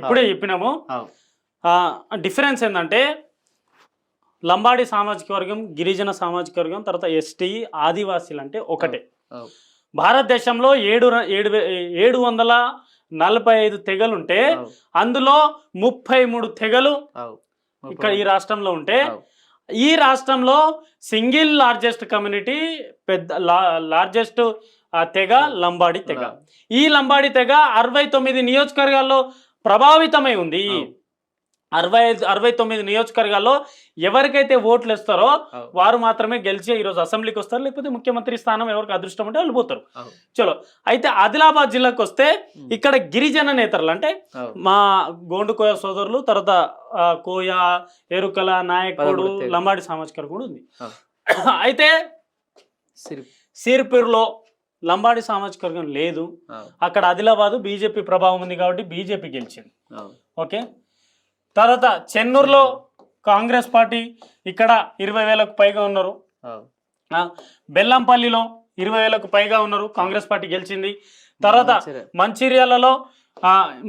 ఇప్పుడే చెప్పినాము. డిఫరెన్స్ ఏంటంటే లంబాడి సామాజిక వర్గం గిరిజన సామాజిక వర్గం తర్వాత ఎస్టీ ఆదివాసీలు అంటే ఒకటే. భారతదేశంలో ఏడు ఏడు ఏడు వందల నలభై ఐదు తెగలుంటే. అందులో ముప్పై మూడు తెగలు. ఇక్కడ ఈ రాష్ట్రంలో ఉంటే. ఈ రాష్ట్రంలో సింగిల్ లార్జెస్ట్ కమ్యూనిటీ పెద్ద లార్జెస్ట్ తెగ లంబాడి తెగ. ఈ లంబాడి తెగ అరవై తొమ్మిది నియోజకవర్గాల్లో ప్రభావితమై ఉంది. అరవై ఐదు అరవై తొమ్మిది నియోజకవర్గాల్లో ఎవరికైతే ఓట్లు ఇస్తారో. వారు మాత్రమే గెలిచి ఈరోజు అసెంబ్లీకి వస్తారు లేకపోతే ముఖ్యమంత్రి స్థానం ఎవరికి అదృష్టం ఉంటే వాళ్ళు పోతారు. చలో అయితే ఆదిలాబాద్ జిల్లాకు వస్తే ఇక్కడ గిరిజన నేతలు అంటే. మా గోండు కోయ సోదరులు తర్వాత కోయ ఎరుకల నాయకుడు. లంబాడి సామాజిక కూడా ఉంది. అయితే సిరి- సిరిపూర్లో లంబాడి సామాజిక వర్గం లేదు. అక్కడ ఆదిలాబాదు బీజేపీ ప్రభావం ఉంది కాబట్టి బీజేపీ గెలిచింది. ఓకే తర్వాత చెన్నూరులో కాంగ్రెస్ పార్టీ ఇక్కడ ఇరవై వేలకు పైగా ఉన్నారు బెల్లంపల్లిలో ఇరవై వేలకు పైగా ఉన్నారు కాంగ్రెస్ పార్టీ గెలిచింది తర్వాత మంచిర్యాల. మంచిర్యాలలో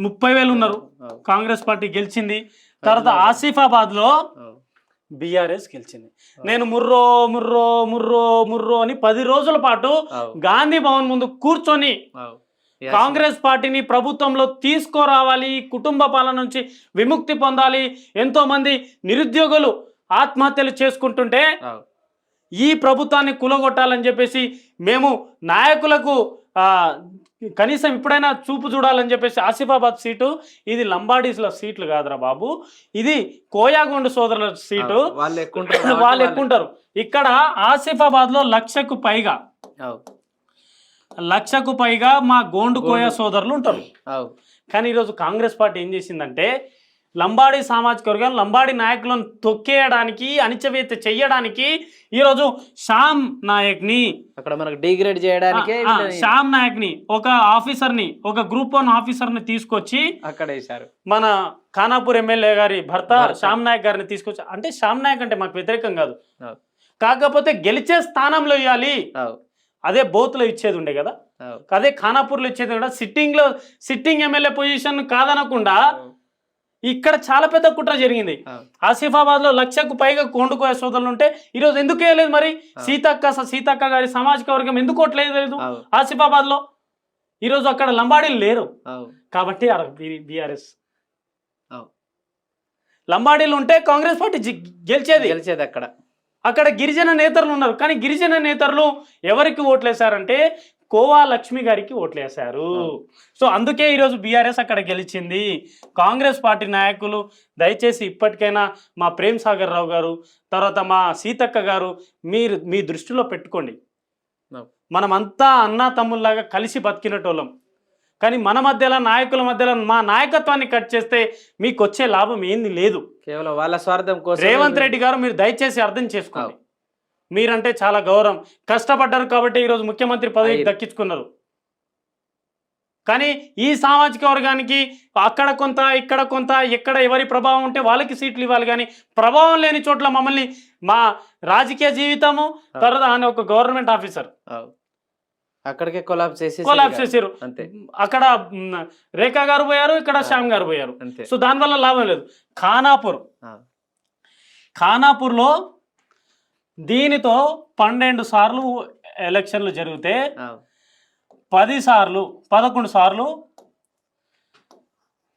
ముప్పై వేలు ఉన్నారు. కాంగ్రెస్ పార్టీ గెలిచింది తర్వాత ఆసిఫాబాద్లో అవు. బీఆర్ఎస్ గెలిచింది నేను ముర్రో ముర్రో ముర్రో ముర్రో అని పది రోజుల పాటు. గాంధీ భవన్ ముందు కూర్చొని. కాంగ్రెస్ పార్టీని ప్రభుత్వంలో తీసుకురావాలి కుటుంబ పాలన నుంచి విముక్తి పొందాలి ఎంతో మంది నిరుద్యోగులు ఆత్మహత్యలు చేసుకుంటుంటే. ఈ ప్రభుత్వాన్ని కులగొట్టాలని చెప్పేసి మేము నాయకులకు కనీసం ఇప్పుడైనా చూపు చూడాలని చెప్పేసి ఆసిఫాబాద్ సీటు ఇది లంబాడీస్ల సీట్లు కాదురా బాబు ఇది కోయాగొండ సోదరుల సీటు. వాళ్ళు ఎక్కువ వాళ్ళు ఎక్కువ ఉంటారు ఇక్కడ ఆసిఫాబాద్లో లక్షకు పైగా. లక్షకు పైగా మా గోండు కోయ సోదరులు ఉంటారు. కానీ ఈరోజు కాంగ్రెస్ పార్టీ ఏం చేసిందంటే లంబాడి సామాజిక వర్గం లంబాడి నాయకులను తొక్కేయడానికి అణిచవేత చెయ్యడానికి ఈరోజు శ్యామ్ నాయక్ని అక్కడ మనకు డిగ్రేడ్ చేయడానికే శ్యామ్ నాయక్ని ఒక ఆఫీసర్ని ఒక గ్రూప్ వన్ ఆఫీసర్ని తీసుకొచ్చి అక్కడ వేశారు మన ఖానాపూర్ ఎమ్మెల్యే గారి భర్త. శ్యామ్ నాయక్ గారిని తీసుకొచ్చి అంటే శ్యామ్ నాయక్ అంటే మాకు వ్యతిరేకం కాదు. కాకపోతే గెలిచే స్థానంలో ఇవ్వాలి. అదే బోత్లో ఇచ్చేది ఉండే కదా. అదే ఖానాపూర్లో ఇచ్చేది కూడా సిట్టింగ్లో సిట్టింగ్ ఎమ్మెల్యే పొజిషన్ కాదనకుండా ఇక్కడ చాలా పెద్ద కుట్ర జరిగింది. ఆసిఫాబాద్లో లక్షకు పైగా కొండుకోయ సోదరులు ఉంటే ఈరోజు ఎందుకు వేయలేదు మరి? సీతక్క సీతక్క గారి సామాజిక వర్గం ఎందుకు ఓట్లేదు లేదు. ఆసిఫాబాద్లో ఈరోజు అక్కడ లంబాడీలు లేరు. కాబట్టి బీఆర్ఎస్. లంబాడీలు ఉంటే కాంగ్రెస్ పార్టీ గెలిచేది. గెలిచేది అక్కడ. అక్కడ గిరిజన నేతలు ఉన్నారు. కానీ గిరిజన నేతలు ఎవరికి ఓట్లేశారంటే కోవా లక్ష్మి గారికి ఓట్లేశారు. సో అందుకే ఈరోజు బీఆర్ఎస్ అక్కడ గెలిచింది. కాంగ్రెస్ పార్టీ నాయకులు దయచేసి ఇప్పటికైనా మా ప్రేమ్ సాగర్ రావు గారు తర్వాత మా సీతక్క గారు మీరు మీ దృష్టిలో పెట్టుకోండి. మనమంతా అన్నా తమ్ముల్లాగా కలిసి బతికినటోళ్ళం. కానీ మన మధ్యలో నాయకుల మధ్యలో మా నాయకత్వాన్ని కట్ చేస్తే మీకు వచ్చే లాభం ఏంది లేదు. కేవలం వాళ్ళ స్వార్థం కోసం రేవంత్ రెడ్డి గారు మీరు దయచేసి అర్థం చేసుకోండి. మీరంటే చాలా గౌరవం. కష్టపడ్డారు కాబట్టి ఈరోజు ముఖ్యమంత్రి పదవి. దక్కించుకున్నారు. కానీ ఈ సామాజిక వర్గానికి అక్కడ కొంత ఇక్కడ కొంత ఎక్కడ ఎవరి ప్రభావం ఉంటే వాళ్ళకి సీట్లు ఇవ్వాలి. కానీ ప్రభావం లేని చోట్ల మమ్మల్ని మా రాజకీయ జీవితము తర్వాత ఆయన ఒక గవర్నమెంట్ ఆఫీసర్. అక్కడికే కొలాబ్ చేసి కొలాప్స్ చేశారు. అంతే. అక్కడ రేఖా గారు పోయారు ఇక్కడ శ్యామ్ గారు పోయారు. సో దానివల్ల లాభం లేదు. ఖానాపూర్. ఖానాపూర్లో దీనితో పన్నెండు సార్లు ఎలక్షన్లు జరిగితే. పది సార్లు పదకొండు సార్లు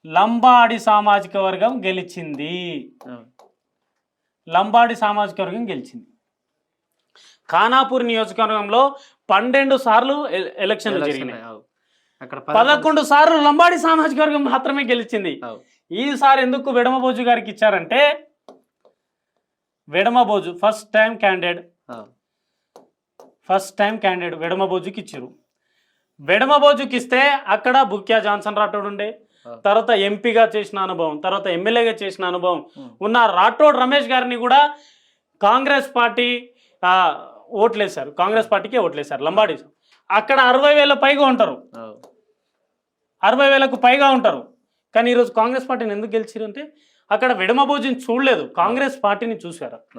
లంబాడి సామాజిక వర్గం గెలిచింది. లంబాడి సామాజిక వర్గం గెలిచింది ఖానాపూర్ నియోజకవర్గంలో పన్నెండు సార్లు ఎలక్షన్లు ఎలక్షన్ జరిగినాయి. అక్కడ పదకొండు సార్లు లంబాడి సామాజిక వర్గం మాత్రమే గెలిచింది. ఈసారి ఎందుకు వెడమబోజు గారికి ఇచ్చారంటే Vedamaboju first time candidate. First time candidate వెడమబోజుకి ఇచ్చారు వెడమబోజుకి ఇస్తే అక్కడ బుక్యా జాన్సన్ రాఠోడ్ ఉండే. తర్వాత ఎంపీగా చేసిన అనుభవం తర్వాత ఎమ్మెల్యేగా చేసిన అనుభవం. ఉన్న రాఠోడ్ రమేష్ గారిని కూడా కాంగ్రెస్ పార్టీ ఓట్లేశారు కాంగ్రెస్ పార్టీకే ఓట్లేశారు లంబాడీ అక్కడ అరవై వేల పైగా ఉంటారు. అరవై వేలకు పైగా ఉంటారు కానీ ఈరోజు కాంగ్రెస్ పార్టీని ఎందుకు గెలిచారు అంటే అక్కడ విడమభోజనం చూడలేదు. కాంగ్రెస్ పార్టీని చూశారు.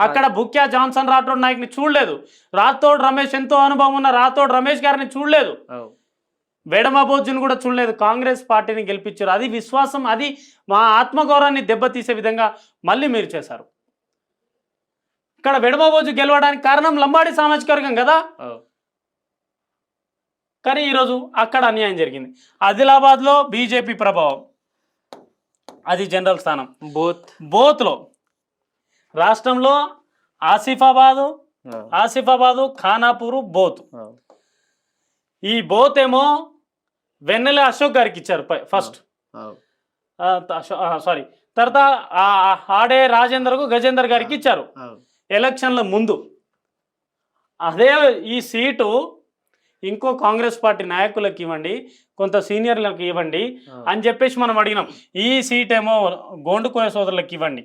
అక్కడ బుక్యా జాన్సన్ రాథోడ్ నాయక్ని చూడలేదు. రాథోడ్ రమేష్ ఎంతో అనుభవం ఉన్న రాథోడ్ రమేష్ గారిని చూడలేదు. అవు. వెడమ బోజును కూడా చూడలేదు. కాంగ్రెస్ పార్టీని గెలిపించారు. అది విశ్వాసం అది మా ఆత్మగౌరవాన్ని దెబ్బతీసే విధంగా మళ్ళీ మీరు చేశారు. ఇక్కడ వెడమ బోజు గెలవడానికి కారణం లంబాడి సామాజిక వర్గం కదా. కానీ ఈరోజు అక్కడ అన్యాయం జరిగింది. ఆదిలాబాద్లో బీజేపీ ప్రభావం. అది జనరల్ స్థానం బూత్ బోత్లో రాష్ట్రంలో ఆసిఫాబాదు. ఆసిఫాబాదు ఖానాపూరు బోత్. ఈ బోత్ ఏమో వెన్నెల అశోక్ గారికి ఇచ్చారు ఫస్ట్. సారీ తర్వాత ఆడే రాజేందర్కు గజేందర్ గారికి ఇచ్చారు. ఎలక్షన్ల ముందు అదే ఈ సీటు ఇంకో కాంగ్రెస్ పార్టీ నాయకులకు ఇవ్వండి కొంత సీనియర్లకు ఇవ్వండి. అని చెప్పేసి మనం అడిగినాం ఈ సీట్ ఏమో గోండుకోయ సోదరులకు ఇవ్వండి.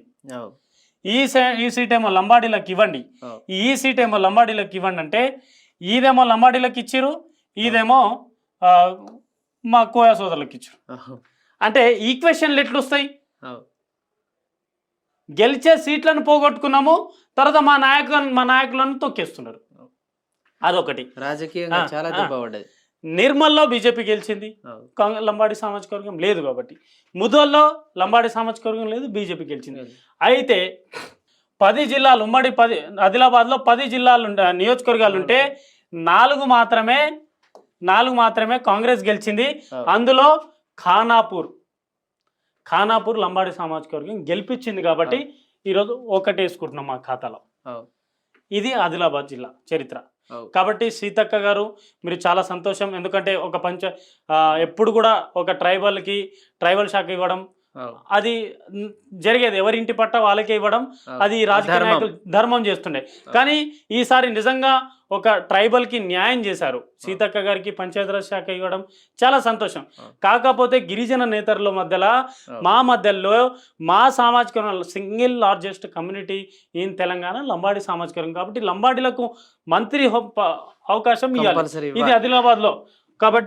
ఈ ఈ సీట్ ఏమో లంబాడీలకు ఇవ్వండి. ఈ సీట్ ఏమో లంబాడీలకు ఇవ్వండి అంటే ఇదేమో లంబాడీలకు ఇచ్చిరు ఇదేమో మా కోయ సోదరులకు ఇచ్చారు. అంటే ఈక్వేషన్లు ఎట్లా వస్తాయి. గెలిచే సీట్లను పోగొట్టుకున్నాము తర్వాత మా నాయకు మా నాయకులను తొక్కేస్తున్నారు అదొకటి. రాజకీయంగా చాలా ఆ. దెబ్బ పడ్డది. నిర్మల్లో బీజేపీ గెలిచింది. లంబాడి సామాజిక వర్గం లేదు కాబట్టి. ముదోల్లో లంబాడి సామాజిక వర్గం లేదు బీజేపీ గెలిచింది. అయితే పది జిల్లాలు ఉమ్మడి పది ఆదిలాబాద్లో పది జిల్లాలు నియోజకవర్గాలు ఉంటే నాలుగు మాత్రమే నాలుగు మాత్రమే కాంగ్రెస్ గెలిచింది. అందులో ఖానాపూర్ ఖానాపూర్ లంబాడి సామాజిక వర్గం గెలిపించింది కాబట్టి ఈరోజు ఒకటి వేసుకుంటున్నాం మా ఖాతాలో. ఇది ఆదిలాబాద్ జిల్లా చరిత్ర. కాబట్టి సీతక్క గారు మీరు చాలా సంతోషం ఎందుకంటే ఒక పంచ ఎప్పుడు కూడా ఒక ట్రైబల్కి ట్రైబల్ శాఖ ఇవ్వడం. అది జరిగేది ఎవరి ఇంటి పట్ట వాళ్ళకే ఇవ్వడం. అది రాజకీయ. నాయకులు ధర్మం చేస్తుండే కానీ ఈసారి నిజంగా ఒక ట్రైబల్కి న్యాయం చేశారు. సీతక్క గారికి పంచాయతీరాజ్ శాఖ ఇవ్వడం చాలా సంతోషం. కాకపోతే గిరిజన నేతల మధ్యలో. మా మధ్యలో మా సామాజిక single largest community in Telangana Lambadi సామాజిక వర్గం. కాబట్టి లంబాడీలకు మంత్రి అవకాశం ఇవ్వాలి. కంపల్సరీ ఇది ఆదిలాబాద్లో. కాబట్టి